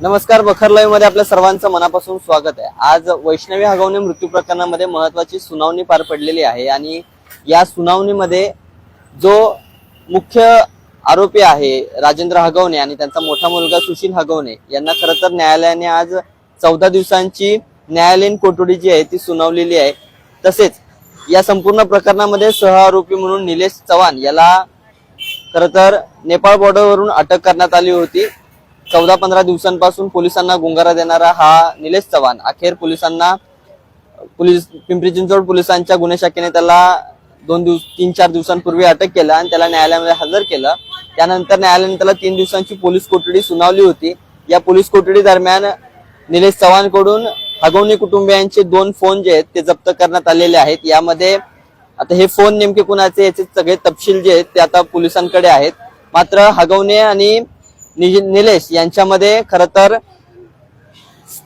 नमस्कार बखरलाईव्हमध्ये आपल्या सर्वांचं मनापासून स्वागत आहे. आज वैष्णवी हगवणे मृत्यू प्रकरणामध्ये महत्वाची सुनावणी पार पडलेली आहे आणि या सुनावणीमध्ये जो मुख्य आरोपी आहे राजेंद्र हगवणे आणि त्यांचा मोठा मुलगा सुशील हगवणे यांना खरं तर न्यायालयाने आज चौदा दिवसांची न्यायालयीन कोठडी जी आहे ती सुनावलेली आहे. तसेच या संपूर्ण प्रकरणामध्ये सह आरोपी म्हणून निलेश चव्हाण याला खर तर नेपाळ बॉर्डरवरून अटक करण्यात आली होती. चौदा पंधरा दिवसांपासून पोलिसांना गुंगारा देणारा हा निलेश चव्हाण. अखेर पोलिसांना पोलीस पिंपरी चिंचवड पोलिसांच्या गुन्हे शाखेने त्याला दोन दिवस तीन चार दिवसांपूर्वी अटक केलं आणि त्याला न्यायालयामध्ये हजर केलं. त्यानंतर न्यायालयाने त्याला तीन दिवसांची पोलीस कोठडी सुनावली होती. या पोलीस कोठडी दरम्यान निलेश चव्हाणकडून हगवणी कुटुंबियांचे दोन फोन जे आहेत ते जप्त करण्यात आलेले आहेत. यामध्ये आता हे फोन नेमके कुणाचे याचे सगळे तपशील जे आहेत ते आता पोलिसांकडे आहेत. मात्र हगवणे आणि निलेश यांच्यामध्ये खर तर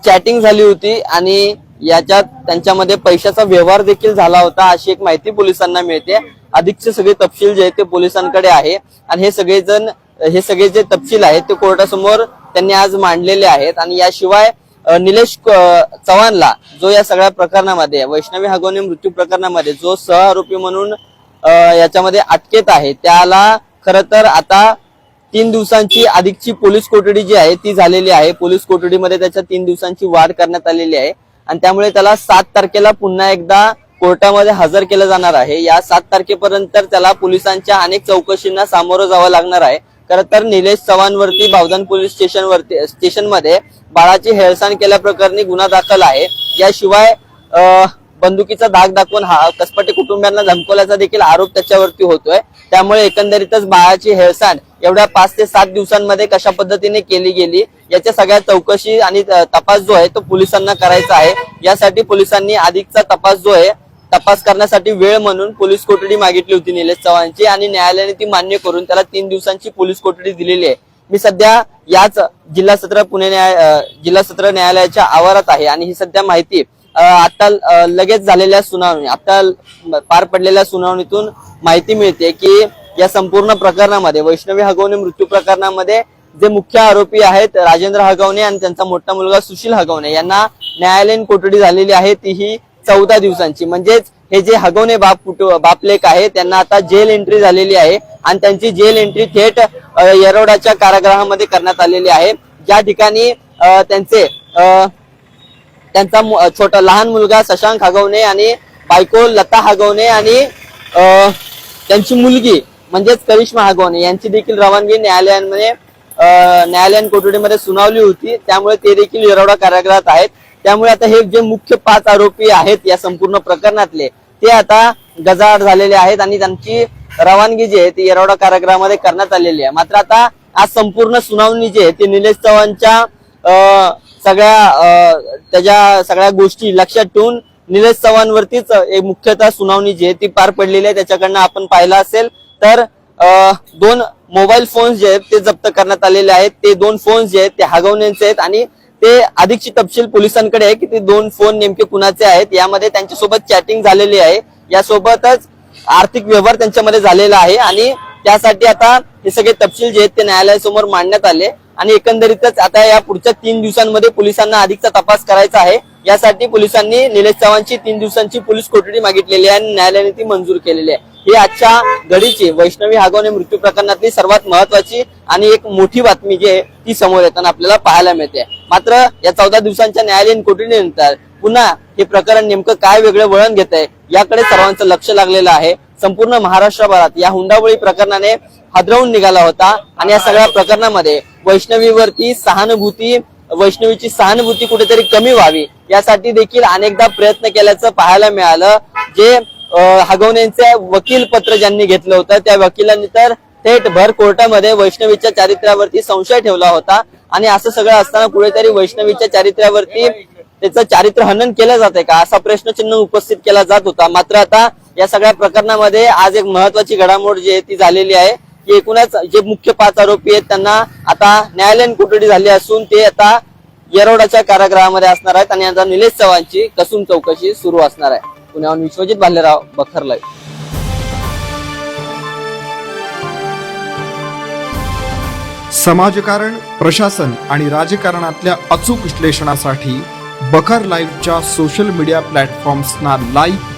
चॅटिंग झाली होती आणि याच्यात त्यांच्यामध्ये पैशाचा व्यवहार देखील झाला होता अशी एक माहिती पोलिसांना मिळते. अधिकचे सगळे तपशील जे आहेत ते पोलिसांकडे आहे आणि हे सगळेजण हे सगळे जे तपशील आहेत ते कोर्टासमोर त्यांनी आज मांडलेले आहेत आणि याशिवाय निलेश चव्हाणला जो या सगळ्या प्रकरणामध्ये वैष्णवी हगवणे मृत्यू प्रकरणामध्ये जो सहआरोपी म्हणून याच्यामध्ये अटकेत आहे त्याला खर तर आता तीन दिवसांची अधिकची पोलीस कोठडी जी आहे ती झालेली आहे. पोलीस कोठडीमध्ये त्याच्या तीन दिवसांची वाढ करण्यात आलेली आहे. आणि त्यामुळे त्याला सात तारखेला पुन्हा एकदा कोर्टामध्ये हजर केलं जाणार आहे. या सात तारखेपर्यंत त्याला पोलिसांच्या अनेक चौकशींना सामोरं जावं लागणार आहे. खरं तर निलेश चव्हाणवरती बावधन पोलीस स्टेशनवरती स्टेशनमध्ये बाळाची हेळसांड केल्याप्रकरणी गुन्हा दाखल आहे. याशिवाय बंदुकीचा धाक दाखवून हा कसपटे कुटुंबियांना धमकवल्याचा देखील आरोप त्याच्यावरती होतोय. त्यामुळे एकंदरीतच बाळाची हेळसांड एवढ्या पाच ते सात दिवसांमध्ये कशा पद्धतीने केली गेली याच्या सगळ्या चौकशी आणि तपास जो आहे तो पोलिसांना करायचा आहे. यासाठी पोलिसांनी अधिकचा तपास जो आहे तपास करण्यासाठी वेळ म्हणून पोलीस कोठडी मागितली होती निलेश चव्हाणची आणि न्यायालयाने ती मान्य करून त्याला तीन दिवसांची पोलीस कोठडी दिलेली आहे. मी सध्या याच जिल्हा सत्र पुणे न्याय जिल्हा सत्र न्यायालयाच्या आवारात आहे आणि ही सध्या माहिती आता लगेच झालेल्या सुनावणी आता पार पडलेल्या सुनावणीतून माहिती मिळते की या संपूर्ण प्रकरणामध्ये वैष्णवी हगवणे मृत्यू प्रकरणामध्ये जे मुख्य आरोपी आहेत राजेंद्र हगवणे आणि त्यांचा मोठा मुलगा सुशील हगवणे यांना न्यायालयीन कोठडी झालेली आहे ती ही चौदा दिवसांची. म्हणजेच हे जे हगवणे बाप बापलेख आहे त्यांना आता जेल एंट्री झालेली आहे आणि त्यांची जेल एंट्री थेट येरोडाच्या कारागृहामध्ये करण्यात आलेली आहे. ज्या ठिकाणी त्यांचे त्यांचा छोटा लहान मुलगा शशांक हगवणे आणि बायको लता हगवणे आणि त्यांची मुलगी म्हणजेच करिश्मा हगवणे यांची देखील रवानगी न्यायालयांमध्ये न्यायालयीन कोठडीमध्ये सुनावली होती. त्यामुळे ते देखील येरवडा कारागृहात आहेत. त्यामुळे आता हे जे मुख्य पाच आरोपी आहेत या संपूर्ण प्रकरणातले ते आता गजाआड झालेले आहेत आणि त्यांची रवानगी जी आहे ती येरवडा कारागृहामध्ये करण्यात आलेली आहे. मात्र आता आज संपूर्ण सुनावणी जी आहे ती निलेश चव्हाणच्या सगळ्या त्याच्या सगळ्या गोष्टी लक्षात ठेवून निलेश चव्हाणवरतीच एक मुख्यतः सुनावणी जी आहे ती पार पडलेली आहे. त्याच्याकडनं आपण पाहिलं असेल तर दोन मोबाईल फोन्स जे आहेत ते जप्त करण्यात आलेले आहेत. ते दोन फोन्स जे आहेत ते हगवण्याचे आहेत आणि ते अधिकची तपशील पोलिसांकडे आहे की ते दोन फोन नेमके कुणाचे आहेत. यामध्ये त्यांच्यासोबत चॅटिंग झालेली आहे. यासोबतच आर्थिक व्यवहार त्यांच्यामध्ये झालेला आहे आणि त्यासाठी आता हे सगळे तपशील जे आहेत ते न्यायालयासमोर मांडण्यात आले आणि एकंदरीतच आता या पुढच्या तीन दिवसांमध्ये पोलिसांना अधिकचा तपास करायचा आहे. यासाठी पोलिसांनी निलेश चव्हाणची तीन दिवसांची पोलीस कोठडी मागितलेली आहे आणि न्यायालयाने ती मंजूर केलेली आहे. ही आजच्या घडीची वैष्णवी हागवणे मृत्यू प्रकरणातली सर्वात महत्वाची आणि एक मोठी बातमी जी आहे ती समोर येताना आपल्याला पाहायला मिळते. मात्र या चौदा दिवसांच्या न्यायालयीन कोठडीनंतर पुन्हा हे प्रकरण नेमकं काय वेगळं वळण घेत आहे याकडे सर्वांचं लक्ष लागलेलं आहे. संपूर्ण महाराष्ट्रभरात या हुंडाबळी प्रकरणाने हादरवून निघाला होता आणि या सगळ्या प्रकरणामध्ये वैष्णवीवरती सहानुभूती वैष्णवीची सहानुभूती कुठेतरी कमी व्हावी यासाठी देखील अनेकदा प्रयत्न केल्याचं पाहायला मिळालं. जे अं, वकील पत्र ज्यांनी घेतलं होतं त्या वकिलांनी तर थेट भर कोर्टामध्ये वैष्णवीच्या चारित्र्यावरती संशय ठेवला होता. आणि असं सगळं असताना कुठेतरी वैष्णवीच्या चारित्र्यावरती त्याचं चारित्र्य हनन केलं जाते का? असा प्रश्नचिन्ह उपस्थित केला जात होता. मात्र आता या सगळ्या प्रकरणामध्ये आज एक महत्वाची घडामोड जी आहे ती झालेली आहे की एकूणच जे मुख्य पाच आरोपी आहेत त्यांना आता न्यायालयीन कोठडी झाली असून ते आता येरवड्याच्या कारागृहामध्ये असणार आहेत आणि आता निलेश चव्हाणची कसून चौकशी सुरू असणार आहे. पुण्याहून विश्वजित भालेराव बखरलाय समाजकारण प्रशासन आणि राजकारणातल्या अचूक विश्लेषणासाठी बखर लाईव्हच्या सोशल मीडिया प्लॅटफॉर्म्सना लाईक